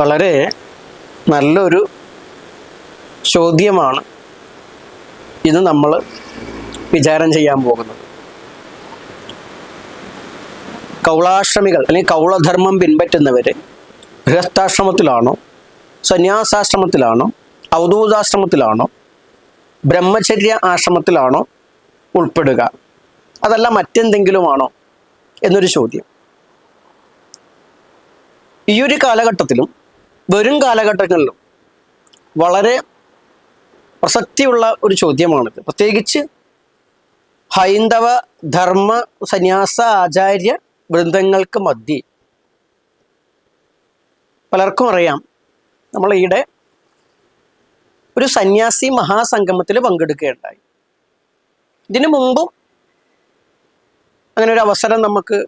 വളരെ നല്ലൊരു ചോദ്യമാണ് ഇത് നമ്മൾ വിചാരം ചെയ്യാൻ പോകുന്നത്. കൗളാശ്രമികൾ അല്ലെങ്കിൽ കൗളധർമ്മം പിൻപറ്റുന്നവർ ഗൃഹസ്ഥാശ്രമത്തിലാണോ സന്യാസാശ്രമത്തിലാണോ ഔദൂതാശ്രമത്തിലാണോ ബ്രഹ്മചര്യ ആശ്രമത്തിലാണോ ഉൾപ്പെടുക? അതല്ല മറ്റെന്തെങ്കിലുമാണോ എന്നൊരു ചോദ്യം. ഈ ഒരു കാലഘട്ടത്തിലും വരും കാലഘട്ടങ്ങളിലും വളരെ പ്രസക്തിയുള്ള ഒരു ചോദ്യമാണിത്. പ്രത്യേകിച്ച് ഹൈന്ദവ ധർമ്മ സന്യാസ ആചാര്യ വൃന്ദങ്ങൾക്ക് മധ്യേ പലർക്കും അറിയാം നമ്മൾ ഈയിടെ ഒരു സന്യാസി മഹാസംഗമത്തിൽ പങ്കെടുക്കുകയുണ്ടായി. ഇതിനു മുമ്പും അങ്ങനെ ഒരു അവസരം നമുക്ക്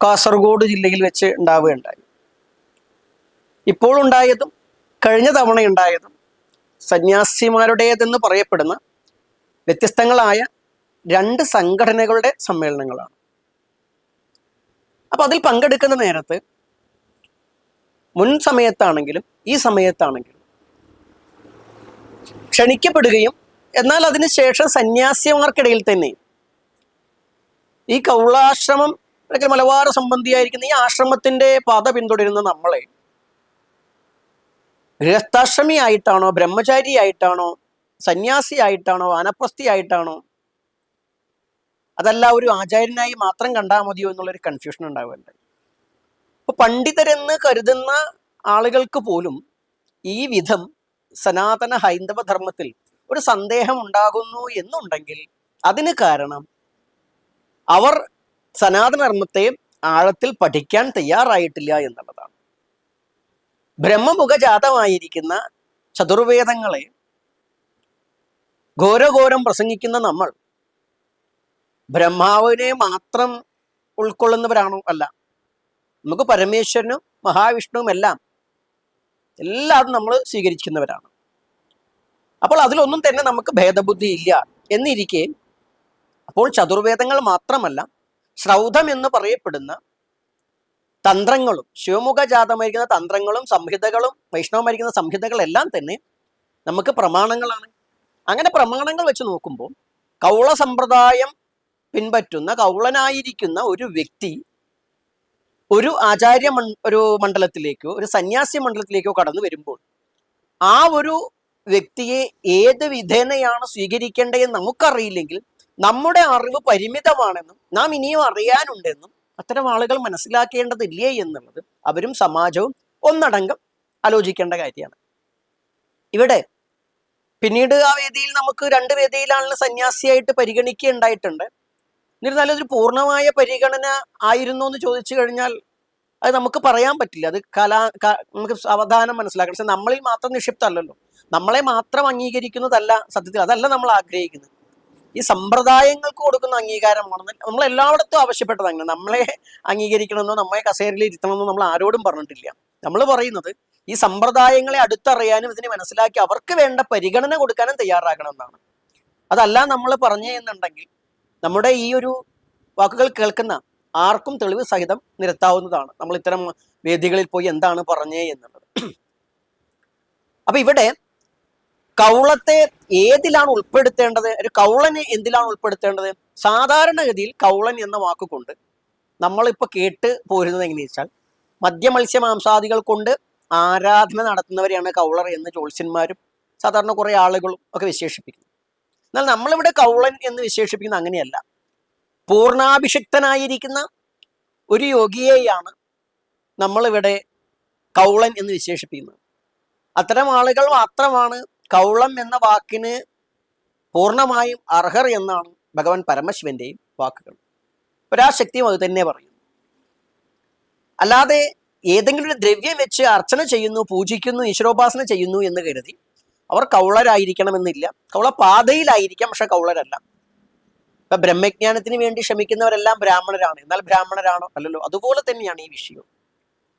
കാസർഗോഡ് ജില്ലയിൽ വെച്ച് ഉണ്ടാവുകയുണ്ടായി. ഇപ്പോൾ ഉണ്ടായതും കഴിഞ്ഞ തവണ ഉണ്ടായതും സന്യാസിമാരുടേതെന്ന് പറയപ്പെടുന്ന വ്യത്യസ്തങ്ങളായ രണ്ട് സംഘടനകളുടെ സമ്മേളനങ്ങളാണ്. അപ്പോൾ അതിൽ പങ്കെടുക്കുന്ന നേരത്ത് മുൻ സമയത്താണെങ്കിലും ഈ സമയത്താണെങ്കിലും ക്ഷണിക്കപ്പെടുകയും എന്നാൽ അതിനുശേഷം സന്യാസിമാർക്കിടയിൽ തന്നെ ഈ കൗളാശ്രമം അല്ലെങ്കിൽ മലബാർ സംബന്ധിയായിരിക്കുന്ന ഈ ആശ്രമത്തിന്റെ പാത പിന്തുടരുന്ന നമ്മളെ ഗൃഹസ്ഥാശ്രമി ആയിട്ടാണോ ബ്രഹ്മചാരി ആയിട്ടാണോ സന്യാസി ആയിട്ടാണോ അനപ്രസ്ഥി ആയിട്ടാണോ അതല്ല ഒരു ആചാര്യനായി മാത്രം കണ്ടാൽ മതിയോ എന്നുള്ളൊരു കൺഫ്യൂഷൻ ഉണ്ടാവുന്നുണ്ട് അപ്പൊ പണ്ഡിതരെന്ന് കരുതുന്ന ആളുകൾക്ക് പോലും ഈ വിധം സനാതന ഹൈന്ദവ ധർമ്മത്തിൽ ഒരു സന്ദേഹം ഉണ്ടാകുന്നു എന്നുണ്ടെങ്കിൽ അതിന് കാരണം അവർ സനാതനധർമ്മത്തെ ആഴത്തിൽ പഠിക്കാൻ തയ്യാറായിട്ടില്ല എന്നുള്ളതാണ്. ബ്രഹ്മമുഖജാതമായിരിക്കുന്ന ചതുർവേദങ്ങളെ ഘോരഘോരം പ്രസംഗിക്കുന്ന നമ്മൾ ബ്രഹ്മാവിനെ മാത്രം ഉൾക്കൊള്ളുന്നവരാണോ? അല്ല. നമുക്ക് പരമേശ്വരനും മഹാവിഷ്ണുവും എല്ലാം എല്ലാം നമ്മൾ സ്വീകരിക്കുന്നവരാണ്. അപ്പോൾ അതിലൊന്നും തന്നെ നമുക്ക് ഭേദബുദ്ധി ഇല്ല എന്നിരിക്കെ അപ്പോൾ ചതുർവേദങ്ങൾ മാത്രമല്ല ശ്രൗതം എന്ന് പറയപ്പെടുന്ന തന്ത്രങ്ങളും ശിവമുഖ ശിവമുഖജാതമായിരിക്കുന്ന തന്ത്രങ്ങളും സംഹിതകളും വൈഷ്ണവമായിരിക്കുന്ന സംഹിതകളെല്ലാം തന്നെ നമുക്ക് പ്രമാണങ്ങളാണ്. അങ്ങനെ പ്രമാണങ്ങൾ വെച്ച് നോക്കുമ്പോൾ കൗള സമ്പ്രദായം പിൻപറ്റുന്ന കൗളനായിരിക്കുന്ന ഒരു വ്യക്തി ഒരു ആചാര്യ മൺ ഒരു മണ്ഡലത്തിലേക്കോ ഒരു സന്യാസി മണ്ഡലത്തിലേക്കോ കടന്നു വരുമ്പോൾ ആ ഒരു വ്യക്തിയെ ഏത് വിധേനയാണ് സ്വീകരിക്കേണ്ടതെന്ന് നമുക്കറിയില്ലെങ്കിൽ നമ്മുടെ അറിവ് പരിമിതമാണെന്നും നാം ഇനിയും അറിയാനുണ്ടെന്നും അത്തരം ആളുകൾ മനസ്സിലാക്കേണ്ടതില്ലേ എന്നുള്ളത് അവരും സമാജവും ഒന്നടങ്കം ആലോചിക്കേണ്ട കാര്യമാണ്. ഇവിടെ പിന്നീട് ആ വേദിയിൽ നമുക്ക് രണ്ട് വേദിയിലാണല്ലോ സന്യാസിയായിട്ട് പരിഗണിക്കുകയുണ്ടായിട്ടുണ്ട് എന്നിരുന്നാലും അതൊരു പൂർണമായ പരിഗണന ആയിരുന്നു എന്ന് ചോദിച്ചു കഴിഞ്ഞാൽ അത് നമുക്ക് പറയാൻ പറ്റില്ല. അത് കലാ നമുക്ക് അവധാനം മനസ്സിലാക്കണം. പക്ഷെ നമ്മളിൽ മാത്രം നിക്ഷിപ്തമല്ലല്ലോ. നമ്മളെ മാത്രം അംഗീകരിക്കുന്നതല്ല സത്യത്തിൽ. അതല്ല നമ്മൾ ആഗ്രഹിക്കുന്നത്. ഈ സമ്പ്രദായങ്ങൾക്ക് കൊടുക്കുന്ന അംഗീകാരമാണ് നമ്മൾ എല്ലായിടത്തും ആവശ്യപ്പെട്ടത് അങ്ങനെ നമ്മളെ അംഗീകരിക്കണമെന്നോ നമ്മളെ കസേരയിൽ ഇരുത്തണമെന്നോ നമ്മൾ ആരോടും പറഞ്ഞിട്ടില്ല. നമ്മൾ പറയുന്നത് ഈ സമ്പ്രദായങ്ങളെ അടുത്തറിയാനും ഇതിനെ മനസ്സിലാക്കി അവർക്ക് വേണ്ട പരിഗണന കൊടുക്കാനും തയ്യാറാകണം എന്നാണ് അതല്ല നമ്മൾ പറഞ്ഞു എന്നുണ്ടെങ്കിൽ നമ്മുടെ ഈ ഒരു വാക്കുകൾ കേൾക്കുന്ന ആർക്കും തെളിവ് സഹിതം നിരത്താവുന്നതാണ്. നമ്മൾ ഇത്തരം വേദികളിൽ പോയി എന്താണ് പറഞ്ഞേ എന്നുള്ളത്. അപ്പൊ ഇവിടെ കൗളത്തെ ഏതിലാണ് ഉൾപ്പെടുത്തേണ്ടത്? ഒരു കൗളനെ എന്തിലാണ് ഉൾപ്പെടുത്തേണ്ടത്? സാധാരണഗതിയിൽ കൗളൻ എന്ന വാക്കുകൊണ്ട് നമ്മളിപ്പോൾ കേട്ട് പോരുന്നത് എങ്ങനെ വെച്ചാൽ മദ്യമത്സ്യ മാംസാദികൾ കൊണ്ട് ആരാധന നടത്തുന്നവരെയാണ് കൗളർ എന്ന് ജ്യോത്സ്യന്മാരും സാധാരണ കുറേ ആളുകളും ഒക്കെ വിശേഷിപ്പിക്കുന്നു എന്നാൽ നമ്മളിവിടെ കൗളൻ എന്ന് വിശേഷിപ്പിക്കുന്ന അങ്ങനെയല്ല. പൂർണാഭിഷിക്തനായിരിക്കുന്ന ഒരു യോഗിയെയാണ് നമ്മളിവിടെ കൗളൻ എന്ന് വിശേഷിപ്പിക്കുന്നത്. അത്തരം ആളുകൾ മാത്രമാണ് കൗളം എന്ന വാക്കിന് പൂർണമായും അർഹർ എന്നാണ് ഭഗവാൻ പരമശിവന്റെയും വാക്കുകൾ. ഒരാശക്തിയും അത് തന്നെ പറയുന്നു. അല്ലാതെ ഏതെങ്കിലും ഒരു ദ്രവ്യം വെച്ച് അർച്ചന ചെയ്യുന്നു പൂജിക്കുന്നു ഈശ്വരോപാസന ചെയ്യുന്നു എന്ന് കരുതി അവർ കൗളരായിരിക്കണമെന്നില്ല. കൗള പാതയിലായിരിക്കാം പക്ഷെ കൗളരല്ല. ഇപ്പൊ ബ്രഹ്മജ്ഞാനത്തിന് വേണ്ടി ശ്രമിക്കുന്നവരെല്ലാം ബ്രാഹ്മണരാണ്. എന്നാൽ ബ്രാഹ്മണരാണോ? അല്ലല്ലോ. അതുപോലെ തന്നെയാണ് ഈ വിഷയം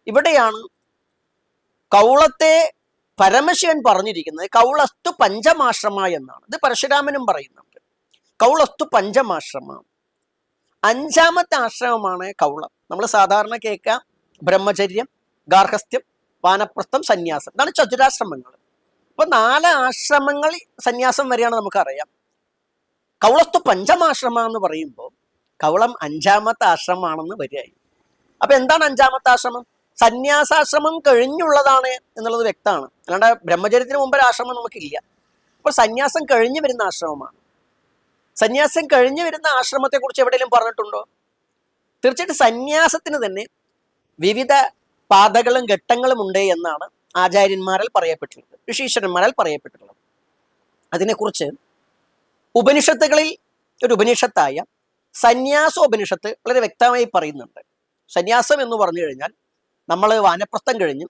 ഇവിടെയാണ് കൗളത്തെ പരമശിവൻ പറഞ്ഞിരിക്കുന്നത് കൗളസ്തു പഞ്ചമാശ്രമ എന്നാണ്. ഇത് പരശുരാമനും പറയുന്നുണ്ട്. കൗളസ്തു പഞ്ചമാശ്രമ. അഞ്ചാമത്തെ ആശ്രമമാണ് കൗളം. നമ്മൾ സാധാരണ കേൾക്കാം. ബ്രഹ്മചര്യം ഗാർഹസ്ഥ്യം വാനപ്രസ്ഥം സന്യാസം. ഇതാണ് ചതുരാശ്രമങ്ങൾ. ഇപ്പൊ നാല് ആശ്രമങ്ങൾ സന്യാസം വരെയാണ് നമുക്കറിയാം. കൗളസ്തു പഞ്ചമാശ്രമ എന്ന് പറയുമ്പോൾ കൗളം അഞ്ചാമത്തെ ആശ്രമമാണെന്ന് വരികയായി. അപ്പൊ എന്താണ് അഞ്ചാമത്തെ ആശ്രമം? സന്യാസാശ്രമം കഴിഞ്ഞുള്ളതാണ് എന്നുള്ളത് വ്യക്തമാണ്. അല്ലാണ്ട് ബ്രഹ്മചര്യത്തിന് മുമ്പ് ഒരു ആശ്രമം നമുക്കില്ല. അപ്പോൾ സന്യാസം കഴിഞ്ഞു വരുന്ന ആശ്രമമാണ്. സന്യാസം കഴിഞ്ഞു വരുന്ന ആശ്രമത്തെ കുറിച്ച് എവിടെയെങ്കിലും പറഞ്ഞിട്ടുണ്ടോ? തീർച്ചയായിട്ടും സന്യാസത്തിന് തന്നെ വിവിധ പാതകളും ഘട്ടങ്ങളും ഉണ്ട് എന്നാണ് ആചാര്യന്മാരാൽ പറയപ്പെട്ടിട്ടുള്ളത്. ഋഷീശ്വരന്മാരാൽ പറയപ്പെട്ടിട്ടുള്ളത്. അതിനെക്കുറിച്ച് ഉപനിഷത്തുകളിൽ ഒരു ഉപനിഷത്തായ സന്യാസോപനിഷത്ത് വളരെ വ്യക്തമായി പറയുന്നുണ്ട്. സന്യാസം എന്ന് പറഞ്ഞു കഴിഞ്ഞാൽ നമ്മൾ വാനപ്രസ്ഥം കഴിഞ്ഞ്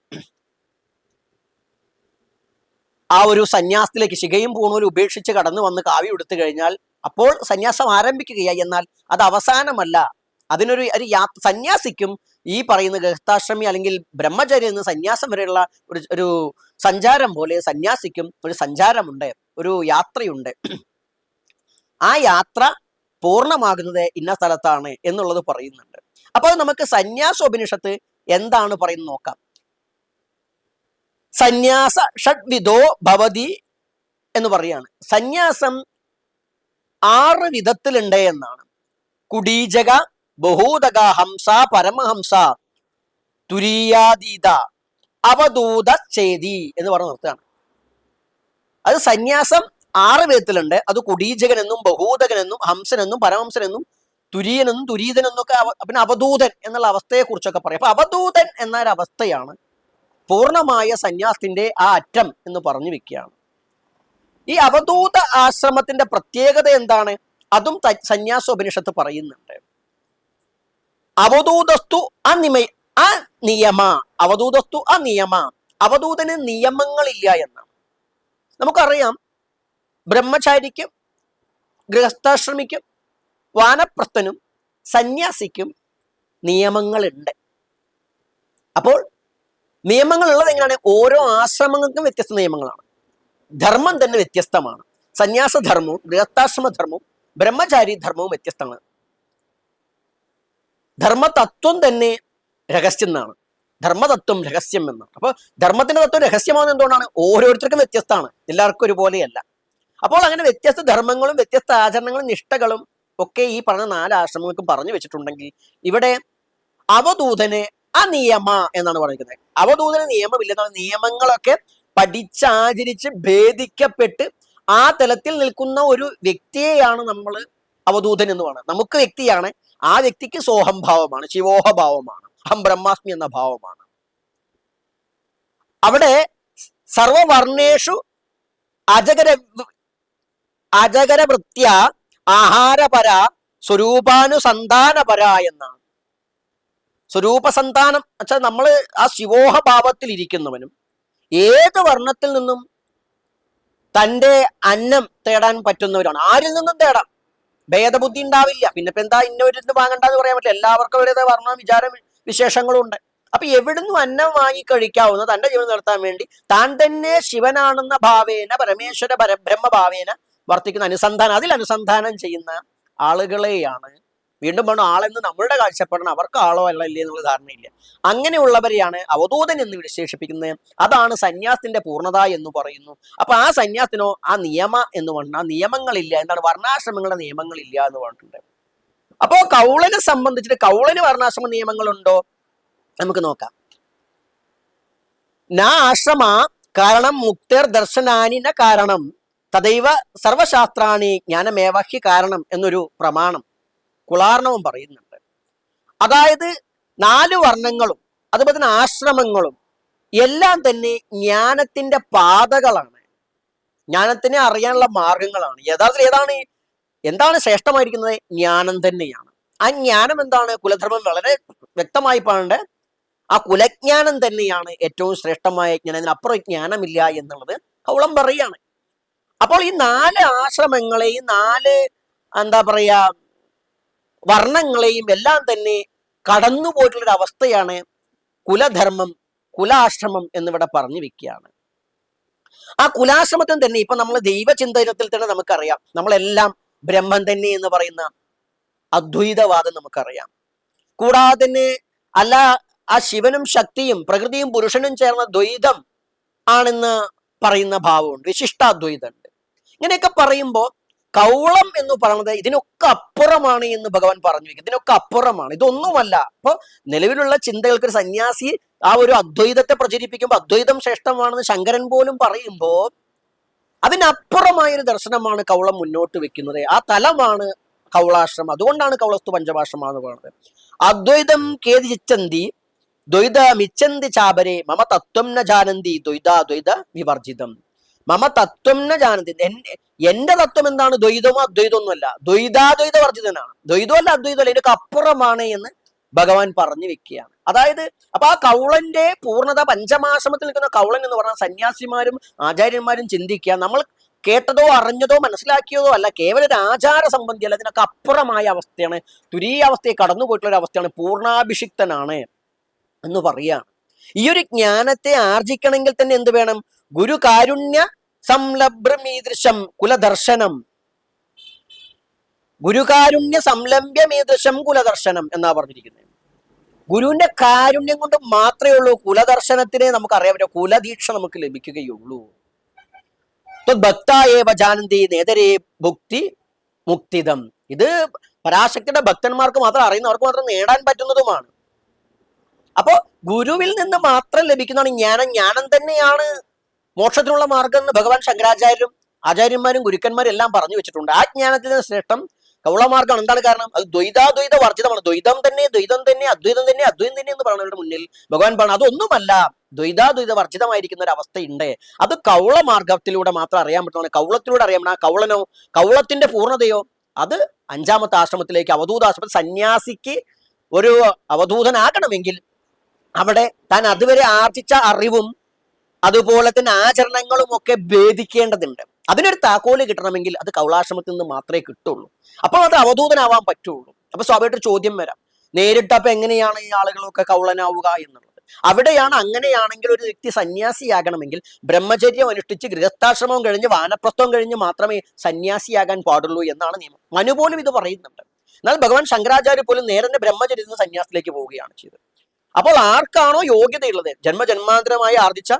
ആ ഒരു സന്യാസത്തിലേക്ക് ശിഖയും പൂണൂലും ഉപേക്ഷിച്ച് കടന്നു വന്ന് കാവ്യം എടുത്തു കഴിഞ്ഞാൽ അപ്പോൾ സന്യാസം ആരംഭിക്കുകയായി എന്നാൽ അത് അവസാനമല്ല. അതിനൊരു ഒരു യാ സന്യാസിക്കും ഈ പറയുന്ന ഗൃഹസ്ഥാശ്രമി അല്ലെങ്കിൽ ബ്രഹ്മചര്യ എന്ന് സന്യാസം വരെയുള്ള ഒരു ഒരു സഞ്ചാരം പോലെ സന്യാസിക്കും ഒരു സഞ്ചാരമുണ്ട് ഒരു യാത്രയുണ്ട്. ആ യാത്ര പൂർണമാകുന്നത് ഇന്ന സ്ഥലത്താണ് എന്നുള്ളത് പറയുന്നുണ്ട്. അപ്പോൾ നമുക്ക് സന്യാസ ഉപനിഷത്ത് എന്താണ് പറയുന്നത് നോക്കാം. സന്യാസ ഷഡ്വിധോ ഭവതി എന്ന് പറയാണ് സന്യാസം ആറ് വിധത്തിലുണ്ട് എന്നാണ്. കുടീജക ബഹൂതക ഹംസ പരമഹംസ തുരീയാതീത അവധൂത ചേതി എന്ന് പറഞ്ഞ് നിർത്തുകയാണ്. അത് സന്യാസം ആറ് വിധത്തിലുണ്ട്. അത് കുടീജകനെന്നും ബഹൂതകനെന്നും ഹംസനെന്നും പരമഹംസനെന്നും തുര്യനെന്നും തുരീതനെന്നും എന്നൊക്കെ പിന്നെ അവധൂതൻ എന്നുള്ള അവസ്ഥയെ കുറിച്ചൊക്കെ പറയും. അപ്പൊ അവധൂതൻ എന്നൊരവസ്ഥയാണ് പൂർണമായ സന്യാസത്തിന്റെ ആ അറ്റം എന്ന് പറഞ്ഞു വെക്കുകയാണ്. ഈ അവധൂത ആശ്രമത്തിന്റെ പ്രത്യേകത എന്താണ്? അതും സന്യാസോപനിഷത്ത് പറയുന്നുണ്ട്. അവധൂതസ്തു ആ നിയമ അവധൂതസ്തു ആ നിയമ അവധൂതന് നിയമങ്ങളില്ല എന്നാണ്. നമുക്കറിയാം. ബ്രഹ്മചാരിക്കും ഗൃഹസ്ഥാശ്രമിക്കും വാനപ്രസ്ഥനും സന്യാസിക്കും നിയമങ്ങളുണ്ട്. അപ്പോൾ നിയമങ്ങൾ ഉള്ളത് എങ്ങനെയാണ് ഓരോ ആശ്രമങ്ങൾക്കും വ്യത്യസ്ത നിയമങ്ങളാണ്. ധർമ്മം തന്നെ വ്യത്യസ്തമാണ്. സന്യാസധർമ്മവും ഗൃഹസ്ഥാശ്രമധർമ്മവും ബ്രഹ്മചാരി ധർമ്മവും വ്യത്യസ്തമാണ്. ധർമ്മതത്വം തന്നെ രഹസ്യം എന്നാണ്. ധർമ്മതത്വം രഹസ്യം എന്നാണ്. അപ്പോൾ ധർമ്മത്തിന്റെ തത്വം രഹസ്യമാകുന്നത് എന്തുകൊണ്ടാണ്? ഓരോരുത്തർക്കും വ്യത്യസ്തമാണ്. എല്ലാവർക്കും ഒരുപോലെയല്ല. അപ്പോൾ അങ്ങനെ വ്യത്യസ്ത ധർമ്മങ്ങളും വ്യത്യസ്ത ആചരണങ്ങളും നിഷ്ഠകളും ഒക്കെ ഈ പറഞ്ഞ നാല് ആശ്രമങ്ങൾക്കും പറഞ്ഞു വെച്ചിട്ടുണ്ടെങ്കിൽ ഇവിടെ അവധൂതന് അനിയമ എന്നാണ് പറയുന്നത് അവധൂതന് നിയമമില്ലെന്നാണ് നിയമങ്ങളൊക്കെ പഠിച്ചാചരിച്ച് ഭേദിക്കപ്പെട്ട് ആ തലത്തിൽ നിൽക്കുന്ന ഒരു വ്യക്തിയെയാണ് നമ്മൾ അവധൂതൻ എന്ന് പറയുന്നത്. നമുക്ക് വ്യക്തിയാണ്. ആ വ്യക്തിക്ക് സോഹംഭാവമാണ് ശിവോഹഭാവമാണ് അഹം ബ്രഹ്മാസ്മി എന്ന ഭാവമാണ്. അവിടെ സർവവർണേഷു അജകര അജകര വൃത്യ ആഹാരപര സ്വരൂപാനുസന്ധാനപര എന്നാണ്. സ്വരൂപസന്താനം അച്ഛാ നമ്മൾ ആ ശിവോഹഭാവത്തിൽ ഇരിക്കുന്നവനും ഏത് വർണത്തിൽ നിന്നും തന്റെ അന്നം തേടാൻ പറ്റുന്നവരാണ് ആരിൽ നിന്നും തേടാം? ഭേദബുദ്ധി ഉണ്ടാവില്ല. പിന്നെ ഇപ്പം എന്താ ഇന്ന ഒരു ഇത് വാങ്ങണ്ടെന്ന് പറയാൻ പറ്റില്ല. എല്ലാവർക്കും ഒരേ വർണ വിചാരം വിശേഷങ്ങളും ഉണ്ട് അപ്പൊ എവിടുന്നും അന്നം വാങ്ങിക്കഴിക്കാവുന്ന തന്റെ ജീവൻ നടത്താൻ വേണ്ടി താൻ തന്നെ ശിവനാണെന്ന ഭാവേന പരമേശ്വര പരബ്രഹ്മ ഭാവേന വർത്തിക്കുന്ന അനുസന്ധാനം അതിൽ അനുസന്ധാനം ചെയ്യുന്ന ആളുകളെയാണ് വീണ്ടും പറഞ്ഞു ആളെന്ന് നമ്മളുടെ കാഴ്ചപ്പെടണം അവർക്ക് ആളോ അല്ല ഇല്ലേ എന്നുള്ള ധാരണയില്ല. അങ്ങനെയുള്ളവരെയാണ് അവധൂതൻ എന്ന് വിശേഷിപ്പിക്കുന്നത്. അതാണ് സന്യാസത്തിന്റെ പൂർണത എന്ന് പറയുന്നു. അപ്പൊ ആ സന്യാസത്തിനോ ആ നിയമ എന്ന് പറഞ്ഞ ആ നിയമങ്ങളില്ല. എന്താണ്? വർണാശ്രമങ്ങളുടെ നിയമങ്ങളില്ല എന്ന് പറഞ്ഞിട്ടുണ്ട്. അപ്പോ കൗളനെ സംബന്ധിച്ചിട്ട് കൗളന് വർണാശ്രമ നിയമങ്ങളുണ്ടോ? നമുക്ക് നോക്കാം. നാ ആശ്രമ കാരണം മുക്തർ ദർശനാനിന കാരണം. തദൈവ സർവശാസ്ത്രാണി ജ്ഞാനമേവഹ്യ കാരണം എന്നൊരു പ്രമാണം കുളാർണവും പറയുന്നുണ്ട്. അതായത് നാല് വർണങ്ങളും അതുപോലെ തന്നെ ആശ്രമങ്ങളും എല്ലാം തന്നെ ജ്ഞാനത്തിന്റെ പാതകളാണ്. ജ്ഞാനത്തിനെ അറിയാനുള്ള മാർഗങ്ങളാണ്. യഥാർത്ഥത്തിൽ ഏതാണ്? എന്താണ് ശ്രേഷ്ഠമായിരിക്കുന്നത്? ജ്ഞാനം തന്നെയാണ്. ആ ജ്ഞാനം എന്താണ്? കുലധർമ്മം വളരെ വ്യക്തമായി പാണ്ട് ആ കുലജ്ഞാനം തന്നെയാണ് ഏറ്റവും ശ്രേഷ്ഠമായ ജ്ഞാനം. അതിനപ്പുറം ജ്ഞാനമില്ല എന്നുള്ളത് കൗളം പറയാണ് അപ്പോൾ ഈ നാല് ആശ്രമങ്ങളെയും നാല് എന്താ പറയാ വർണങ്ങളെയും എല്ലാം തന്നെ കടന്നു പോയിട്ടുള്ള ഒരു അവസ്ഥയാണ് കുലധർമ്മം കുലാശ്രമം എന്നിവിടെ പറഞ്ഞു വെക്കുകയാണ്. ആ കുലാശ്രമത്തിൽ തന്നെ ഇപ്പൊ നമ്മൾ ദൈവചിന്തനത്തിൽ തന്നെ നമുക്കറിയാം. നമ്മളെല്ലാം ബ്രഹ്മം തന്നെ എന്ന് പറയുന്ന അദ്വൈതവാദം നമുക്കറിയാം. കൂടാതെ തന്നെ അല്ല ആ ശിവനും ശക്തിയും പ്രകൃതിയും പുരുഷനും ചേർന്ന ദ്വൈതം ആണെന്ന് പറയുന്ന ഭാവമുണ്ട്. വിശിഷ്ടാദ്വൈതമുണ്ട് ഇങ്ങനെയൊക്കെ പറയുമ്പോൾ കൗളം എന്ന് പറയുന്നത് ഇതിനൊക്കെ അപ്പുറമാണ് എന്ന് ഭഗവാൻ പറഞ്ഞു. വെക്കും ഇതിനൊക്കെ അപ്പുറമാണ്. ഇതൊന്നുമല്ല. അപ്പൊ നിലവിലുള്ള ചിന്തകൾക്ക് ഒരു സന്യാസി ആ ഒരു അദ്വൈതത്തെ പ്രചരിപ്പിക്കുമ്പോൾ അദ്വൈതം ശ്രേഷ്ഠമാണെന്ന് ശങ്കരൻ പോലും പറയുമ്പോൾ അതിനപ്പുറമായൊരു ദർശനമാണ് കൗളം മുന്നോട്ട് വെക്കുന്നത്. ആ തലമാണ് കൗളാശ്രമം. അതുകൊണ്ടാണ് കൗളസ്തു പഞ്ചഭാഷമ എന്ന് പറയുന്നത്. അദ്വൈതം കേതി ചിച്ചന്തി ദ്വൈത മിച്ചന്തി ചാപരെ മമ തത്വം ന ജാനന്തി ദ്വൈതാദ്വൈത വിവർജിതം. മമ തത്വം ന ജാനന്തി എന്റെ തത്വം എന്താണ്? ദ്വൈതമോ അദ്വൈതമൊന്നുമല്ല ദ്വൈതാദ്വൈത വർജിതനാണ്. ദ്വൈതമല്ല അദ്വൈതമല്ല ഇതിനൊക്കെ അപ്പുറമാണ് എന്ന് ഭഗവാൻ പറഞ്ഞു വെക്കുകയാണ്. അതായത് അപ്പൊ ആ കൗളന്റെ പൂർണത പഞ്ചമാശ്രമത്തിൽ നിൽക്കുന്ന കൗളൻ എന്ന് പറഞ്ഞാൽ സന്യാസിമാരും ആചാര്യന്മാരും ചിന്തിക്കുക. നമ്മൾ കേട്ടതോ അറിഞ്ഞതോ മനസ്സിലാക്കിയതോ അല്ല കേവല ഒരു ആചാര സംബന്ധിയല്ല ഇതിനൊക്കെ അപ്പുറമായ അവസ്ഥയാണ്. തുരീയ അവസ്ഥയെ കടന്നുപോയിട്ടുള്ള ഒരു അവസ്ഥയാണ്. പൂർണാഭിഷിക്തനാണ് എന്ന് പറയുക ഈ ഒരു ജ്ഞാനത്തെ ആർജിക്കണമെങ്കിൽ തന്നെ എന്ത് വേണം? ഗുരു കാരുണ്യ സംലഭ്രമീദൃശം കുലദർശനം. ഗുരുകാരുണ്യ സംലംബ്യമീദൃശം കുലദർശനം എന്നാ പറഞ്ഞിരിക്കുന്നത് ഗുരുവിന്റെ കാരുണ്യം കൊണ്ട് മാത്രമേ ഉള്ളൂ കുലദർശനത്തിനെ നമുക്ക് അറിയാൻ പറ്റും. കുലദീക്ഷ നമുക്ക് ലഭിക്കുകയുള്ളൂ ഭക്തായേവ ജാനന്തി നേതരേ ഭുക്തി മുക്തിദം ഇത് പരാശക്തിയുടെ ഭക്തന്മാർക്ക് മാത്രം അറിയുന്നവർക്ക് മാത്രം നേടാൻ പറ്റുന്നതുമാണ്. അപ്പോ ഗുരുവിൽ നിന്ന് മാത്രം ലഭിക്കുന്നതാണ് ജ്ഞാനം. ജ്ഞാനം തന്നെയാണ്. മോക്ഷത്തിനുള്ള മാർഗം എന്ന് ഭഗവാൻ ശങ്കരാചാര്യരും ആചാര്യന്മാരും ഗുരുക്കന്മാരും എല്ലാം പറഞ്ഞു വെച്ചിട്ടുണ്ട്. ആ ജ്ഞാനത്തിൽ നിന്ന് ശ്രേഷ്ഠം കൗളമാർഗമാണ്. എന്താണ് കാരണം? അത് ദ്വൈതാദ്വൈത വർജിതമാണ്. ദ്വൈതം തന്നെ ദ്വൈതം തന്നെ അദ്വൈതം തന്നെ അദ്വൈതം തന്നെ എന്ന് പറയുന്നവരുടെ മുന്നിൽ ഭഗവാൻ പറഞ്ഞു അതൊന്നുമല്ല. ദ്വൈതാദ്വൈത വർജിതമായിരിക്കുന്ന ഒരു അവസ്ഥയുണ്ട്. അത് കൗള മാർഗത്തിലൂടെ മാത്രം അറിയാൻ പറ്റുന്നതാണ് കൗളത്തിലൂടെ അറിയാൻ പറ്റുന്ന ആ കൗളനോ കൗളത്തിന്റെ പൂർണതയോ അത് അഞ്ചാമത്തെ ആശ്രമത്തിലേക്ക് അവധൂതാശ്രമത്തിൽ സന്യാസിക്ക് ഒരു അവധൂതനാകണമെങ്കിൽ അവിടെ താൻ അതുവരെ ആർജിച്ച അറിവും അതുപോലെ തന്നെ ആചരണങ്ങളും ഒക്കെ ഭേദിക്കേണ്ടതുണ്ട്. അതിനൊരു താക്കോൽ കിട്ടണമെങ്കിൽ അത് കൗളാശ്രമത്തിൽ നിന്ന് മാത്രമേ കിട്ടുള്ളൂ. അപ്പോൾ അത് അവധൂതനാവാൻ പറ്റുള്ളൂ. അപ്പൊ സ്വാഭാവികമായിട്ട് ചോദ്യം വരാം. നേരിട്ട് അപ്പൊ എങ്ങനെയാണ് ഈ ആളുകളൊക്കെ കൗളനാവുക എന്നുള്ളത്? അവിടെയാണ് അങ്ങനെയാണെങ്കിൽ ഒരു വ്യക്തി സന്യാസിയാകണമെങ്കിൽ ബ്രഹ്മചര്യം അനുഷ്ഠിച്ച് ഗൃഹസ്ഥാശ്രമം കഴിഞ്ഞ് വാനപ്രസ്ഥം കഴിഞ്ഞ് മാത്രമേ സന്യാസിയാകാൻ പാടുള്ളൂ എന്നാണ് നിയമം. മനു പോലും ഇത് പറയുന്നുണ്ട്. എന്നാൽ ഭഗവാൻ ശങ്കരാചാര്യ പോലും നേരെ ബ്രഹ്മചര്യത്തിൽ നിന്ന് സന്യാസത്തിലേക്ക് പോവുകയാണ് ചെയ്തത്. അപ്പോൾ ആർക്കാണോ യോഗ്യതയുള്ളത്? ജന്മജന്മാന്തരമായി ആർജിച്ച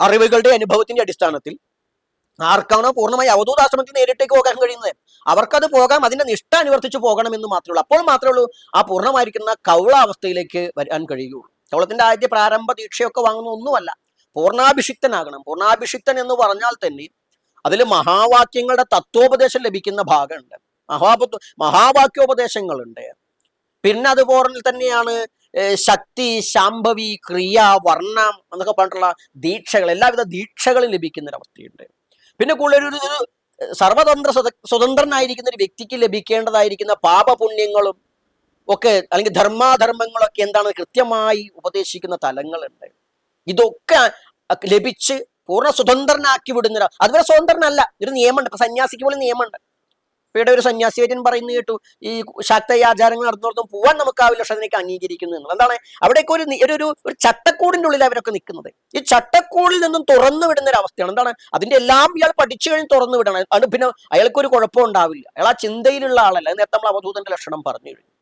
അറിവുകളുടെ അനുഭവത്തിന്റെ അടിസ്ഥാനത്തിൽ ആർക്കാണോ പൂർണമായി അവധൂതാശ്രമത്തിൽ നേരിട്ടേക്ക് പോകാൻ കഴിയുന്നത്? അവർക്കത് പോകാം അതിന്റെ നിഷ്ഠ അനുവർത്തിച്ച് പോകണം എന്ന് മാത്രമേ ഉള്ളൂ അപ്പോൾ മാത്രമേ ഉള്ളൂ ആ പൂർണമായിരിക്കുന്ന കൗളാവസ്ഥയിലേക്ക് വരാൻ കഴിയുള്ളൂ കൗളത്തിന്റെ ആദ്യ പ്രാരംഭ ദീക്ഷയൊക്കെ വാങ്ങുന്ന ഒന്നുമല്ല പൂർണാഭിഷിക്തനാകണം. പൂർണാഭിഷിക്തൻ എന്ന് പറഞ്ഞാൽ തന്നെ അതിൽ മഹാവാക്യങ്ങളുടെ തത്വോപദേശം ലഭിക്കുന്ന ഭാഗമുണ്ട്. മഹാപത്വ മഹാവാക്യോപദേശങ്ങളുണ്ട്. പിന്നെ അതുപോലെ തന്നെയാണ് ശക്തി ശാംഭവി ക്രിയ വർണം എന്നൊക്കെ പറഞ്ഞിട്ടുള്ള ദീക്ഷകൾ എല്ലാവിധ ദീക്ഷകളും ലഭിക്കുന്ന ഒരവസ്ഥയുണ്ട് പിന്നെ കൂടുതൽ ഒരു സർവതന്ത്ര സ്വതന്ത്രനായിരിക്കുന്ന ഒരു വ്യക്തിക്ക് ലഭിക്കേണ്ടതായിരിക്കുന്ന പാപപുണ്യങ്ങളും ഒക്കെ അല്ലെങ്കിൽ ധർമാധർമ്മങ്ങളൊക്കെ എന്താണ് കൃത്യമായി ഉപദേശിക്കുന്ന തലങ്ങളുണ്ട്. ഇതൊക്കെ ലഭിച്ച് പൂർണ സ്വതന്ത്രനാക്കി വിടുന്ന അതുവരെ സ്വതന്ത്രനല്ല ഒരു നിയമമുണ്ട് ഇപ്പൊ സന്യാസിക്ക് പോലും നിയമമുണ്ട്. ഇവിടെ ഒരു സന്യാസിയേറ്റൻ പറയുന്നു കേട്ടു ഈ ശാക്തയ ആചാരങ്ങൾ നടന്നോടത്തും പോവാൻ നമുക്കാവില്ല പക്ഷെ അതിനേക്ക് അംഗീകരിക്കുന്നു എന്നുള്ളത്. എന്താണ്? അവിടെയൊക്കെ ഒരു ഒരു ഒരു ചട്ടക്കൂടിന്റെ ഉള്ളിൽ അവരൊക്കെ നിൽക്കുന്നത്. ഈ ചട്ടക്കൂടിൽ നിന്നും തുറന്നു വിടുന്ന ഒരു അവസ്ഥയാണ്. എന്താണ്? അതിന്റെ എല്ലാം ഇയാൾ പഠിച്ചു കഴിഞ്ഞ് തുറന്നു വിടണം. അത് പിന്നെ അയാൾക്ക് ഒരു കുഴപ്പം ഉണ്ടാവില്ല. അയാൾ ആ ചിന്തയിലുള്ള ആളല്ല. നേരത്തെ നമ്മൾ അവധൂതന്റെ ലക്ഷണം പറഞ്ഞു കഴിഞ്ഞു.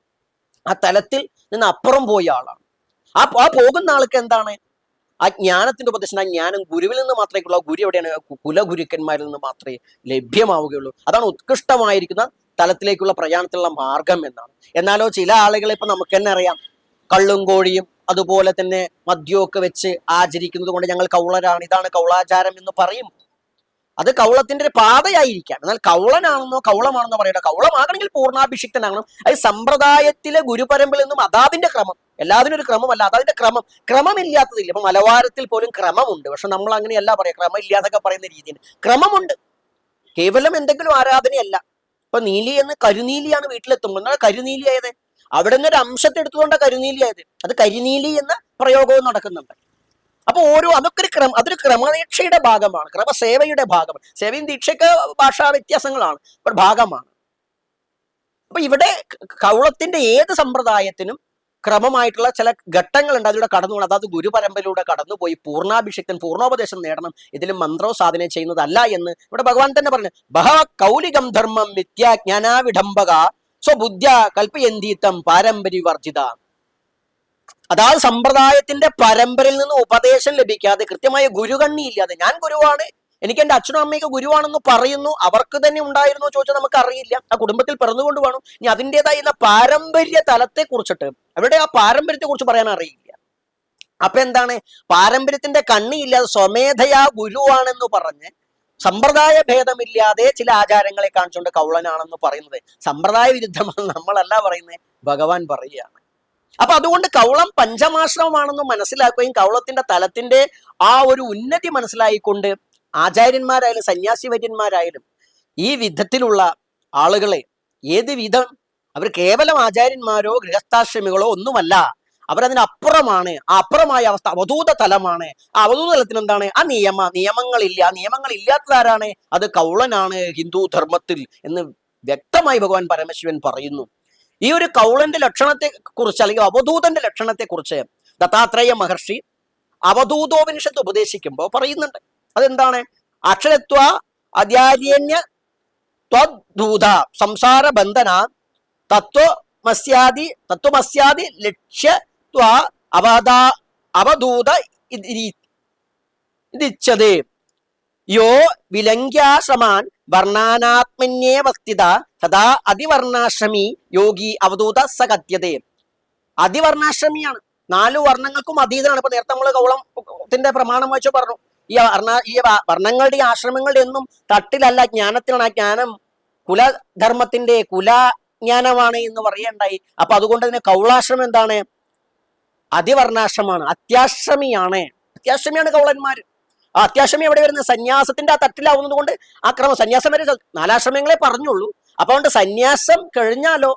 ആ തലത്തിൽ നിന്ന് അപ്പുറം പോയ ആളാണ്. ആ ആ പോകുന്ന ആൾക്ക് എന്താണ്? ആ ജ്ഞാനത്തിന്റെ ഉപദേശം ആ ജ്ഞാനം ഗുരുവിൽ നിന്ന് മാത്രമേ ഉള്ളൂ ഗുരു എവിടെയാണ്? കുലഗുരുക്കന്മാരിൽ നിന്ന് മാത്രമേ ലഭ്യമാവുകയുള്ളൂ. അതാണ് ഉത്കൃഷ്ടമായിരിക്കുന്ന തലത്തിലേക്കുള്ള പ്രയാണത്തിലുള്ള മാർഗം എന്നാണ്. എന്നാലോ ചില ആളുകളെ ഇപ്പൊ നമുക്ക് തന്നെ അറിയാം. കള്ളും കോഴിയും അതുപോലെ തന്നെ മദ്യമൊക്കെ വെച്ച് ആചരിക്കുന്നത് കൊണ്ട് ഞങ്ങൾ കൗളരാണ്. ഇതാണ് കൗളാചാരം എന്ന് പറയും. അത് കൗളത്തിന്റെ ഒരു പാതയായിരിക്കാം. എന്നാൽ കൗളനാണെന്നോ കൗളമാണെന്നോ പറയട്ടെ കൗളമാകണമെങ്കിൽ പൂർണാഭിഷിക്തനാകണം. അത് സമ്പ്രദായത്തിലെ ഗുരുപരമ്പിൽ നിന്നും അതാതിന്റെ ക്രമം. എല്ലാത്തിനും ഒരു ക്രമമല്ല അതാതിന്റെ ക്രമം. ക്രമമില്ലാത്തതില്ല. ഇപ്പൊ മലവാരത്തിൽ പോലും ക്രമമുണ്ട്. പക്ഷെ നമ്മൾ അങ്ങനെയല്ല പറയാം. ക്രമം ഇല്ലാതൊക്കെ പറയുന്ന രീതിയിൽ ക്രമമുണ്ട്. കേവലം എന്തെങ്കിലും ആരാധനയല്ല. ഇപ്പൊ നീലി എന്ന് കരുനീലിയാണ് വീട്ടിലെത്തുമ്പോൾ. എന്നാൽ കരുനീലി ആയത്? അവിടെ നിന്ന് ഒരു അംശത്തെ എടുത്തുകൊണ്ട് കരുനീലി ആയത്. അത് കരിനീലി എന്ന പ്രയോഗവും നടക്കുന്നുണ്ട്. അപ്പൊ ഓരോ അതൊക്കെ ഒരു ക്രമം അതൊരു ക്രമദീക്ഷയുടെ ഭാഗമാണ്. ക്രമസേവയുടെ ഭാഗമാണ്. സേവയും ദീക്ഷയ്ക്ക് ഭാഷാ വ്യത്യാസങ്ങളാണ് ഒരു ഭാഗമാണ്. അപ്പൊ ഇവിടെ കൗളത്തിന്റെ ഏത് സമ്പ്രദായത്തിനും ക്രമമായിട്ടുള്ള ചില ഘട്ടങ്ങളുണ്ട്. അതിലൂടെ കടന്നു പോകണം. അതായത് ഗുരുപരമ്പരയിലൂടെ കടന്നുപോയി പൂർണാഭിഷിക്തൻ പൂർണോപദേശം നേടണം. ഇതിലും മന്ത്രോ സാധന ചെയ്യുന്നതല്ല എന്ന് ഇവിടെ ഭഗവാൻ തന്നെ പറഞ്ഞു. ബഹ കൗലികം ധർമ്മം മിഥ്യാജ്ഞാനാവിഡംബക സ്വബുദ്ധ്യ കൽപ്പയന്തീത്തം പാരമ്പര്യ അതായത് സമ്പ്രദായത്തിന്റെ പരമ്പരയിൽ നിന്ന് ഉപദേശം ലഭിക്കാതെ കൃത്യമായ ഗുരുകണ്ണി ഇല്ലാതെ ഞാൻ ഗുരുവാണ് എനിക്ക് എന്റെ അച്ഛനും അമ്മയ്ക്ക് ഗുരുവാണെന്ന് പറയുന്നു അവർക്ക് തന്നെ ഉണ്ടായിരുന്നു ചോദിച്ചാൽ നമുക്ക് അറിയില്ല ആ കുടുംബത്തിൽ പിറന്നുകൊണ്ട് വേണം. ഇനി അതിന്റെതായുള്ള പാരമ്പര്യ തലത്തെ കുറിച്ചിട്ട് അവിടെ ആ പാരമ്പര്യത്തെ കുറിച്ച് പറയാൻ അറിയില്ല. അപ്പൊ എന്താണ്? പാരമ്പര്യത്തിന്റെ കണ്ണിയില്ലാതെ സ്വമേധയാ ഗുരുവാണെന്ന് പറഞ്ഞ് സമ്പ്രദായ ഭേദമില്ലാതെ ചില ആചാരങ്ങളെ കാണിച്ചുകൊണ്ട് കൗളനാണെന്ന് പറയുന്നത് സമ്പ്രദായ വിരുദ്ധമാണ് നമ്മളല്ല പറയുന്നത് ഭഗവാൻ പറയുകയാണ്. അപ്പൊ അതുകൊണ്ട് കവളം പഞ്ചമാശ്രമമാണെന്ന് മനസ്സിലാക്കുകയും കവളത്തിന്റെ തലത്തിന്റെ ആ ഒരു ഉന്നതി മനസ്സിലായിക്കൊണ്ട് ആചാര്യന്മാരായാലും സന്യാസി വര്യന്മാരായാലും ഈ വിധത്തിലുള്ള ആളുകളെ ഏത് വിധം അവർ കേവലം ആചാര്യന്മാരോ ഗൃഹസ്ഥാശ്രമികളോ ഒന്നുമല്ല. അവരതിനപ്പുറമാണ്. ആ അപ്പുറമായ അവസ്ഥ അവധൂത തലമാണ്. ആ അവധൂത തലത്തിന് എന്താണ്? ആ നിയമ നിയമങ്ങളില്ല. ആ നിയമങ്ങൾ ഇല്ലാത്തതാരാണ് അത് കൗളനാണ് ഹിന്ദു ധർമ്മത്തിൽ എന്ന് വ്യക്തമായി ഭഗവാൻ പരമശിവൻ പറയുന്നു. ഈ ഒരു കൗളന്റെ ലക്ഷണത്തെ കുറിച്ച് അല്ലെങ്കിൽ അവധൂതന്റെ ലക്ഷണത്തെ കുറിച്ച് ദത്താത്രേയ മഹർഷി അവധൂതോപനിഷത്ത് ഉപദേശിക്കുമ്പോൾ പറയുന്നുണ്ട്. അതെന്താണ്? അക്ഷരത്വ അധ്യാര്യന്യ ത്വദൂത സംസാര ബന്ധന തത്വമസ്യാദി തത്വമസ്യാദി ലക്ഷ്യത്വ അവധ അവധൂത ഇതിച്ചത്. യോ വിലങ്ക്യാശ്രമാൻ വർണാനാത്മന്യേവസ്ഥിത സദാ അതിവർണാശ്രമി യോഗി അവധൂത സകത്യതേ അതിവർണാശ്രമിയാണ് നാല് വർണങ്ങൾക്കും അതീതനാണ്. ഇപ്പൊ നേരത്തെ നമ്മൾ കൗളത്തിന്റെ പ്രമാണം വെച്ചോ പറഞ്ഞു. ഈ വർണ ഈ വർണങ്ങളുടെ ആശ്രമങ്ങളുടെ ഒന്നും തട്ടിലല്ല ജ്ഞാനത്തിലാണ് ആ ജ്ഞാനം കുലധർമ്മത്തിന്റെ കുലജ്ഞാനമാണ് എന്ന് പറയണ്ടായി. അപ്പൊ അതുകൊണ്ട് തന്നെ കൗളാശ്രമം എന്താണ്? അതിവർണാശ്രമാണ് അത്യാശ്രമിയാണ്. അത്യാശ്രമിയാണ് കൗളന്മാര്. ആ അത്യാശ്രമം എവിടെ വരുന്ന? സന്യാസത്തിന്റെ ആ തട്ടിലാവുന്നത് കൊണ്ട് ആ ക്രമം സന്യാസം വരെ നാലാശ്രമങ്ങളെ പറഞ്ഞുള്ളൂ. അപ്പൊ അതുകൊണ്ട് സന്യാസം കഴിഞ്ഞാലോ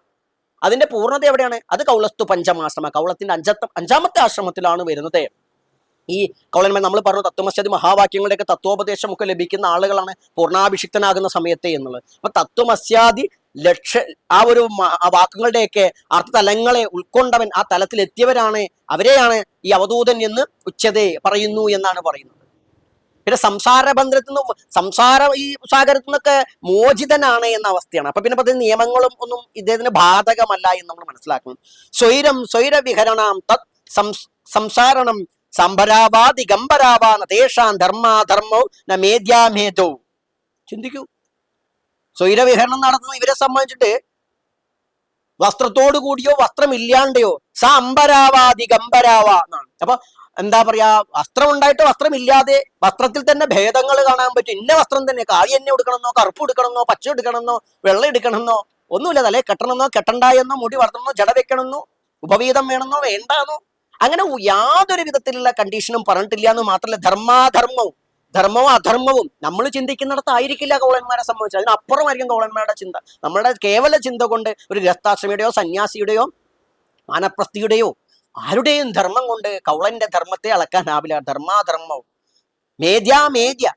അതിന്റെ പൂർണത എവിടെയാണ്? അത് കൗളസ്തു പഞ്ചമാശ്രമ. കൗളത്തിന്റെ അഞ്ചത്ത അഞ്ചാമത്തെ ആശ്രമത്തിലാണ് വരുന്നത്. ഈ കൗളന്മാർ നമ്മൾ പറഞ്ഞു തത്വമസ്യാദി മഹാവാക്യങ്ങളുടെയൊക്കെ തത്വോപദേശമൊക്കെ ലഭിക്കുന്ന ആളുകളാണ് പൂർണാഭിഷിക്തനാകുന്ന സമയത്തെ എന്നുള്ളത്. അപ്പൊ തത്വമസ്യാദി ലക്ഷ ആ ഒരു വാക്കുകളുടെയൊക്കെ അർത്ഥതലങ്ങളെ ഉൾക്കൊണ്ടവൻ ആ തലത്തിൽ എത്തിയവരാണ് അവരെയാണ് ഈ അവധൂതൻ എന്ന് ഉച്ചതേ പറയുന്നു എന്നാണ് പറയുന്നത്. പിന്നെ സംസാര ബന്ധത്തിൽ നിന്നും സംസാര ഈ സാഗരത്തിൽ നിന്നൊക്കെ മോചിതനാണ് എന്ന അവസ്ഥയാണ്. അപ്പൊ പിന്നെ പറഞ്ഞ നിയമങ്ങളും ഒന്നും ഇദ്ദേഹത്തിന് ബാധകമല്ല എന്ന് നമ്മൾ മനസ്സിലാക്കണം. സ്വൈരം സ്വൈര വിഹരണം തത് സംസ്- സംസാരണം സംഭരാവാതി ഗംഭരാവാന തേഷാം ധർമാധർമ്മോ ന മേദ്യാമേധോ ചിന്തിക്കൂ. സ്വൈരവിഹരണം നടത്തുന്ന ഇവരെ സംബന്ധിച്ചിട്ട് വസ്ത്രത്തോടു കൂടിയോ വസ്ത്രമില്ലാണ്ടയോ സ അമ്പരാവാ ദിഗംബരാവാ എന്നാണ്. അപ്പൊ എന്താ പറയാ വസ്ത്രം ഉണ്ടായിട്ട് വസ്ത്രമില്ലാതെ വസ്ത്രത്തിൽ തന്നെ ഭേദങ്ങൾ കാണാൻ പറ്റും. ഇന്ന വസ്ത്രം തന്നെ കാളി എന്നെ എടുക്കണമെന്നോ കറുപ്പ് എടുക്കണമെന്നോ പച്ച എടുക്കണമെന്നോ വെള്ളം എടുക്കണമെന്നോ ഒന്നുമില്ല. തലേ കെട്ടണമെന്നോ കെട്ടണ്ടായെന്നോ മുടി വളർത്തണമെന്നോ ജട വെക്കണമെന്നോ ഉപവീതം വേണമെന്നോ വേണ്ടാന്നോ. അങ്ങനെ യാതൊരു വിധത്തിലുള്ള കണ്ടീഷനും പറഞ്ഞിട്ടില്ല എന്ന് മാത്രമല്ല ധർമാധർമ്മവും ധർമ്മവും അധർമ്മവും നമ്മൾ ചിന്തിക്കുന്നിടത്തായിരിക്കില്ല കോളന്മാരെ സംബന്ധിച്ച്. അതിനപ്പുറമായിരിക്കും കോളന്മാരുടെ ചിന്ത. നമ്മുടെ കേവല ചിന്ത കൊണ്ട് ഒരു ഗൃഹസ്ഥാശ്രമിയുടെയോ സന്യാസിയുടെയോ മാനപ്രസ്ഥിയുടെയോ ആരുടെയും ധർമ്മം കൊണ്ട് കൗളന്റെ ധർമ്മത്തെ അളക്കാൻ അളക്കാനാവില്ല ധർമാധർമ്മവും. മേദ്യാമേദ്യ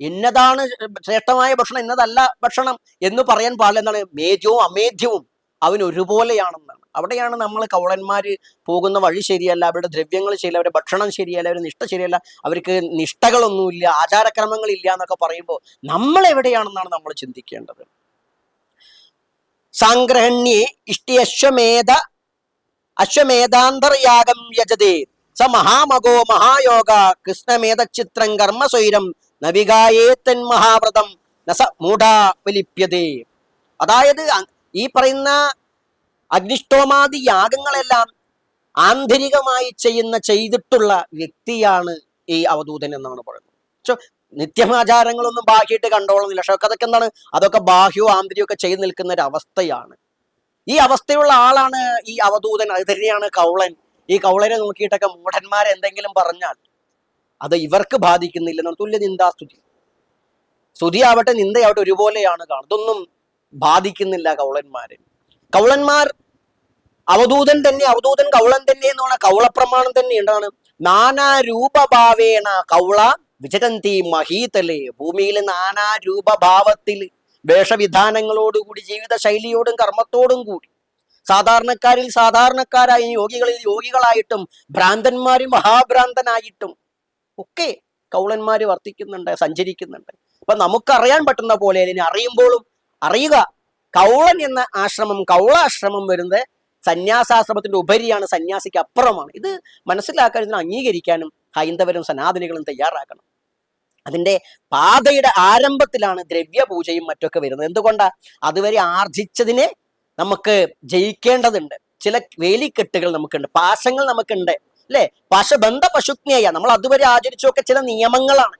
എന്നതാണ് ശ്രേഷ്ഠമായ ഭക്ഷണം എന്നതല്ല ഭക്ഷണം എന്ന് പറയാൻ പാടില്ല. എന്താണ്? മേദ്യവും അമേദ്യവും അവൻ ഒരുപോലെയാണെന്നാണ്. അവിടെയാണ് നമ്മൾ കൗളന്മാർ പോകുന്ന വഴി ശരിയല്ല. അവരുടെ ദ്രവ്യങ്ങൾ ശരിയല്ല. അവരുടെ ഭക്ഷണം ശരിയല്ല. അവരുടെ നിഷ്ഠ ശരിയല്ല. അവർക്ക് നിഷ്ഠകളൊന്നുമില്ല. ആചാരക്രമങ്ങളില്ല എന്നൊക്കെ പറയുമ്പോൾ നമ്മൾ എവിടെയാണെന്നാണ് നമ്മൾ ചിന്തിക്കേണ്ടത്. സാഗ്രഹണ്യേ ഇഷ്ടി അശ്വമേധ അശ്വമേധാന്തർയാഗം യജതേ. സ മഹാമഗോ മഹായോഗ. കൃഷ്ണമേധചിത്രം കർമ്മസ്വൈരം. നവികായേത്തൻ മഹാവ്രതം. നസ മൂഢാ വലിപ്യതേ അതായത് ഈ പറയുന്ന അഗ്നിഷ്ടോമാദി യാഗങ്ങളെല്ലാം ആന്തരികമായി ചെയ്യുന്ന ചെയ്തിട്ടുള്ള വ്യക്തിയാണ് ഈ അവധൂതൻ എന്നാണ് പറയുന്നത്. പക്ഷെ നിത്യമാചാരങ്ങളൊന്നും ബാഹ്യമായിട്ട് കണ്ടോളുന്നില്ല. പക്ഷെ അതൊക്കെ എന്താണ്? അതൊക്കെ ബാഹ്യവും ഒക്കെ ചെയ്തു നിൽക്കുന്ന ഒരു അവസ്ഥയാണ് ഈ അവസ്ഥയുള്ള ആളാണ് ഈ അവധൂതൻ. അത് തന്നെയാണ് കൗളൻ. ഈ കൗളനെ നോക്കിയിട്ടൊക്കെ മൂഢന്മാരെ എന്തെങ്കിലും പറഞ്ഞാൽ അത് ഇവർക്ക് ബാധിക്കുന്നില്ലെന്നാണ് തുല്യ നിന്ദാസ്തുതി സ്തുതി ആവട്ടെ നിന്ദയാവട്ടെ ഒരുപോലെയാണ് കാണുന്നത്. ഇതൊന്നും ബാധിക്കുന്നില്ല കൗളന്മാരെ. കൗളന്മാർ അവധൂതൻ തന്നെ അവധൂതൻ കൗളൻ തന്നെ എന്നുള്ള കൗളപ്രമാണം തന്നെ എന്താണ്? നാനാരൂപഭാവേണ കൗള വിചരന്തി മഹീതലേ. ഭൂമിയിൽ നാനാ രൂപഭാവത്തിൽ വേഷവിധാനങ്ങളോടുകൂടി ജീവിത ശൈലിയോടും കർമ്മത്തോടും കൂടി. സാധാരണക്കാരിൽ സാധാരണക്കാരായി യോഗികളിൽ യോഗികളായിട്ടും ഭ്രാന്തന്മാരിൽ മഹാഭ്രാന്തനായിട്ടും ഒക്കെ കൗളന്മാര് വർത്തിക്കുന്നുണ്ട് സഞ്ചരിക്കുന്നുണ്ട്. അപ്പൊ നമുക്കറിയാൻ പറ്റുന്ന പോലെ അതിനെ അറിയുമ്പോഴും അറിയുക. കൗളൻ എന്ന ആശ്രമം കൗളാശ്രമം വരുന്നത് സന്യാസാശ്രമത്തിന്റെ ഉപരിയാണ് സന്യാസിക്ക് അപ്പുറമാണ് ഇത് മനസ്സിലാക്കാൻ ഇതിനെ അംഗീകരിക്കാനും ഹൈന്ദവരും സനാതനികളും തയ്യാറാക്കണം അതിന്റെ പാതയുടെ ആരംഭത്തിലാണ് ദ്രവ്യപൂജയും മറ്റൊക്കെ വരുന്നത്. എന്തുകൊണ്ടാ? അതുവരെ ആർജിച്ചതിനെ നമുക്ക് ജയിക്കേണ്ടതുണ്ട്. ചില വേലിക്കെട്ടുകൾ നമുക്കുണ്ട്. പാശങ്ങൾ നമുക്കുണ്ട്. അല്ലെ? പാശബന്ധ പശുജ്ഞേയ നമ്മൾ അതുവരെ ആചരിച്ചൊക്കെ ചില നിയമങ്ങളാണ്.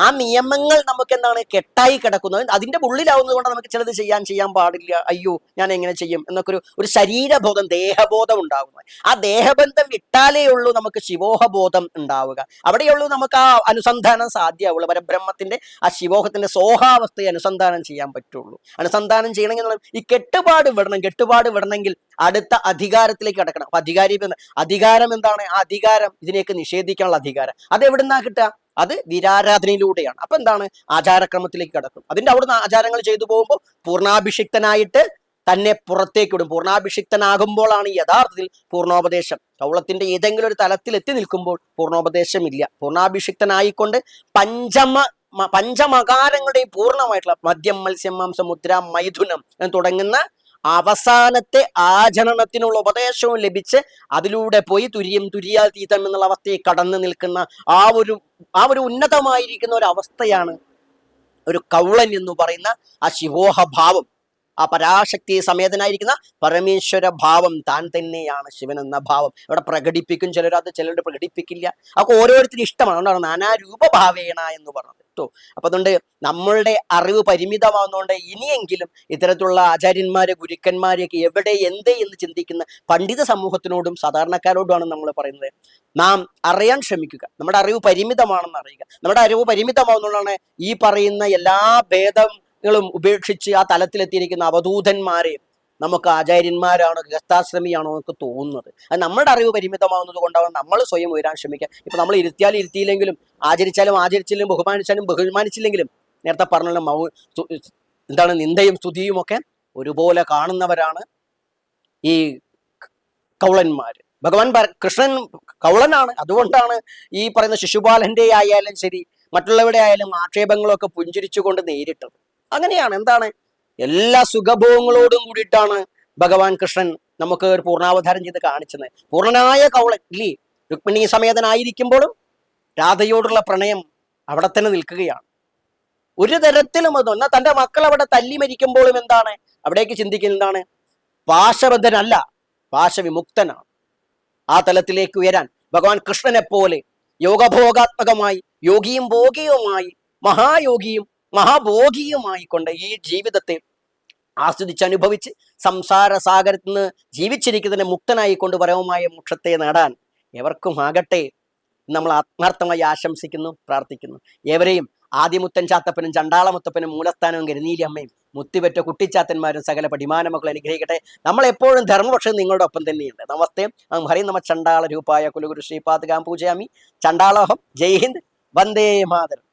ആ നിയമങ്ങൾ നമുക്ക് എന്താണ് കെട്ടായി കിടക്കുന്നത് അതിന്റെ ഉള്ളിലാവുന്നത് കൊണ്ട് നമുക്ക് ചിലത് ചെയ്യാൻ ചെയ്യാൻ പാടില്ല. അയ്യോ ഞാൻ എങ്ങനെ ചെയ്യും? എന്നൊക്കെ ഒരു ഒരു ശരീരബോധം ദേഹബോധം ഉണ്ടാകുന്നത് ആ ദേഹബന്ധം വിട്ടാലേ ഉള്ളൂ നമുക്ക് ശിവോഹബോധം ഉണ്ടാവുക. അവിടെയുള്ളൂ നമുക്ക് ആ അനുസന്ധാനം സാധ്യമാവുള്ളൂ. പരബ്രഹ്മത്തിന്റെ ആ ശിവോഹത്തിന്റെ സോഹാവസ്ഥയെ അനുസന്ധാനം ചെയ്യാൻ പറ്റുള്ളൂ. അനുസന്ധാനം ചെയ്യണമെങ്കിൽ ഈ കെട്ടുപാട് വിടണം. കെട്ടുപാട് വിടണമെങ്കിൽ അടുത്ത അധികാരത്തിലേക്ക് കിടക്കണം. അപ്പൊ അധികാരി അധികാരം എന്താണ്? ആ അധികാരം ഇതിനെയൊക്കെ നിഷേധിക്കാനുള്ള അധികാരം. അത് എവിടുന്നാ കിട്ടുക? അത് വിരാരാധനയിലൂടെയാണ്. അപ്പൊ എന്താണ്? ആചാരക്രമത്തിലേക്ക് കടക്കും. അതിന്റെ അവിടുന്ന് ആചാരങ്ങൾ ചെയ്തു പോകുമ്പോൾ പൂർണാഭിഷിക്തനായിട്ട് തന്നെ പുറത്തേക്ക് വിടും പൂർണാഭിഷിക്തനാകുമ്പോഴാണ് യഥാർത്ഥത്തിൽ പൂർണോപദേശം. കൗളത്തിന്റെ ഏതെങ്കിലും ഒരു തലത്തിൽ എത്തി നിൽക്കുമ്പോൾ പൂർണോപദേശമില്ല. പൂർണാഭിഷിക്തനായിക്കൊണ്ട് പഞ്ചമ പഞ്ചമകാരങ്ങളുടെയും പൂർണമായിട്ടുള്ള മദ്യം മത്സ്യം മാംസം മുദ്ര മൈഥുനം തുടങ്ങുന്ന അവസാനത്തെ ആചരണത്തിനുള്ള ഉപദേശവും ലഭിച്ച് അതിലൂടെ പോയി തുര്യം തുര്യാൽ തീതം എന്നുള്ള അവസ്ഥയെ കടന്നു നിൽക്കുന്ന ആ ഒരു ആ ഒരു ഉന്നതമായിരിക്കുന്ന ഒരു അവസ്ഥയാണ് ഒരു കൗളൻ എന്ന് പറയുന്ന ആ ശിവോഹ ഭാവം ആ പരാശക്തി സമേതനായിരിക്കുന്ന പരമേശ്വര ഭാവം താൻ തന്നെയാണ് ശിവൻ എന്ന ഭാവം. ഇവിടെ പ്രകടിപ്പിക്കും ചിലർ അത് ചിലർ പ്രകടിപ്പിക്കില്ല. അപ്പൊ ഓരോരുത്തരും ഇഷ്ടമാണ്. അതുകൊണ്ടാണ് നാനാരൂപഭാവേണ എന്ന് പറഞ്ഞത് കേട്ടോ അപ്പൊ അതുകൊണ്ട് നമ്മളുടെ അറിവ് പരിമിതമാകുന്നതുകൊണ്ട് ഇനിയെങ്കിലും ഇത്തരത്തിലുള്ള ആചാര്യന്മാരെ ഗുരുക്കന്മാരെയൊക്കെ എവിടെ എന്ത് എന്ന് ചിന്തിക്കുന്ന പണ്ഡിത സമൂഹത്തിനോടും സാധാരണക്കാരോടുമാണ് നമ്മൾ പറയുന്നത്. നാം അറിയാൻ ശ്രമിക്കുക. നമ്മുടെ അറിവ് പരിമിതമാണെന്ന് അറിയുക. നമ്മുടെ അറിവ് പരിമിതമാവുന്നതാണ് ഈ പറയുന്ന എല്ലാ ഭേദങ്ങളും ഉപേക്ഷിച്ച് ആ തലത്തിലെത്തിയിരിക്കുന്ന അവധൂതന്മാരെ നമുക്ക് ആചാര്യന്മാരാണോ ഗസ്താശ്രമിയാണോ എന്നൊക്കെ തോന്നുന്നത്. അത് നമ്മുടെ അറിവ് പരിമിതമാവുന്നത് കൊണ്ടാണ് നമ്മൾ സ്വയം ഉയരാൻ ശ്രമിക്കുക. ഇപ്പം നമ്മൾ ഇരുത്തിയാലും ഇരുത്തിയില്ലെങ്കിലും ആചരിച്ചാലും ആചരിച്ചില്ലെങ്കിലും ബഹുമാനിച്ചാലും ബഹുമാനിച്ചില്ലെങ്കിലും നേരത്തെ പറഞ്ഞ മൗ എന്താണ് നിന്ദയും സ്തുതിയും ഒക്കെ ഒരുപോലെ കാണുന്നവരാണ് ഈ കൗളന്മാർ. ഭഗവാൻ കൃഷ്ണൻ കൗളനാണ്. അതുകൊണ്ടാണ് ഈ പറയുന്ന ശിശുപാലന്റെ ആയാലും ശരി മറ്റുള്ളവരുടെ ആയാലും ആക്ഷേപങ്ങളൊക്കെ പുഞ്ചിരിച്ചുകൊണ്ട് നേരിട്ടത്. അങ്ങനെയാണ്. എന്താണ്? എല്ലാ സുഖഭോഗങ്ങളോടും കൂടിയിട്ടാണ് ഭഗവാൻ കൃഷ്ണൻ നമുക്ക് ഒരു പൂർണാവതാരം ചെയ്ത് കാണിച്ചത്. പൂർണനായ കൗളൻ ഇല്ലേ? രുക്മിണി സമേതനായിരിക്കുമ്പോഴും രാധയോടുള്ള പ്രണയം അവിടെ തന്നെ നിൽക്കുകയാണ്. ഒരു തരത്തിലും അത് എന്നാൽ തന്റെ മക്കൾ അവിടെ തല്ലി മരിക്കുമ്പോഴും എന്താണ്? അവിടേക്ക് ചിന്തിക്കുന്നത് എന്താണ്? പാശബദ്ധനല്ല പാശവിമുക്തനാണ് ആ തലത്തിലേക്ക് ഉയരാൻ ഭഗവാൻ കൃഷ്ണനെ പോലെ യോഗഭോഗാത്മകമായി യോഗിയും ഭോഗിയുമായി മഹായോഗിയും മഹാഭോഗിയുമായി കൊണ്ട് ഈ ജീവിതത്തെ ആസ്വദിച്ച് അനുഭവിച്ച് സംസാര സാഗരത്തിൽ നിന്ന് ജീവിച്ചിരിക്കുന്നതിനെ മുക്തനായി കൊണ്ട് പരമമായ മോക്ഷത്തെ നേടാൻ എവർക്കും ആകട്ടെ നമ്മൾ ആത്മാർത്ഥമായി ആശംസിക്കുന്നു പ്രാർത്ഥിക്കുന്നു. ഏവരെയും ആദ്യമുത്തൻ ചാത്തപ്പനും ചണ്ടാളമുത്തപ്പനും മൂലസ്ഥാനവും കരുനീലി അമ്മയും മുത്തിപെറ്റ കുട്ടിച്ചാത്തന്മാരും സകല പടിമാന മക്കൾ അനുഗ്രഹിക്കട്ടെ നമ്മളെപ്പോഴും ധർമ്മപക്ഷം നിങ്ങളുടെ ഒപ്പം തന്നെയുണ്ട്. നമസ്തേ. അഹം ഹരി നമ ചണ്ടാള രൂപായ കുലഗുരു ശ്രീപാദകാം പൂജയാമി. ചണ്ടാളോഹം. ജയ് ഹിന്ദ്. വന്ദേ മാതരം.